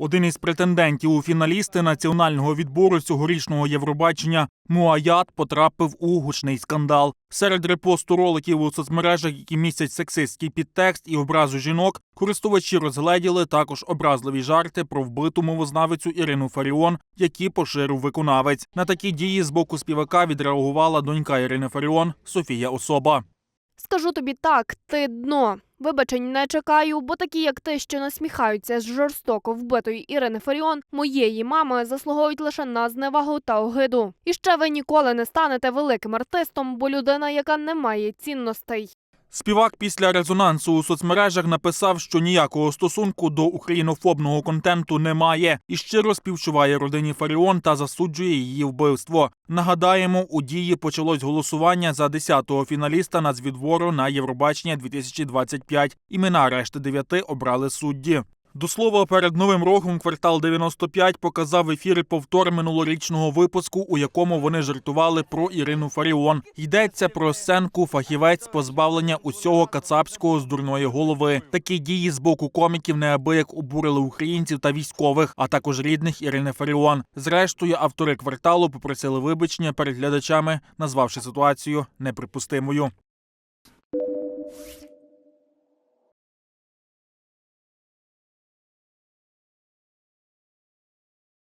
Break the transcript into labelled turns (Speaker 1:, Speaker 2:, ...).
Speaker 1: Один із претендентів у фіналісти національного відбору цьогорічного Євробачення Муаят потрапив у гучний скандал. Серед репосту роликів у соцмережах, які містять сексистський підтекст і образу жінок, користувачі розгледіли також образливі жарти про вбиту мовознавицю Ірину Фаріон, які поширив виконавець. На такі дії з боку співака відреагувала донька Ірини Фаріон Софія Особа.
Speaker 2: Скажу тобі так, ти дно. Вибачень не чекаю, бо такі, як ти, що насміхаються з жорстоко вбитої Ірини Фаріон, моєї мами, заслуговують лише на зневагу та огиду. І ще ви ніколи не станете великим артистом, бо людина, яка не має цінностей.
Speaker 1: Співак після резонансу у соцмережах написав, що ніякого стосунку до українофобного контенту немає і щиро співчуває родині Фаріон та засуджує її вбивство. Нагадаємо, у дії почалось голосування за 10-го фіналіста нацвідвору на Євробачення 2025. Імена решти дев'яти обрали судді. До слова, перед новим роком квартал 95 показав в ефірі повтор минулорічного випуску, у якому вони жартували про Ірину Фаріон. Йдеться про сценку фахівець позбавлення усього кацапського з дурної голови. Такі дії з боку коміків неабияк обурили українців та військових, а також рідних Ірини Фаріон. Зрештою, автори кварталу попросили вибачення перед глядачами, назвавши ситуацію неприпустимою.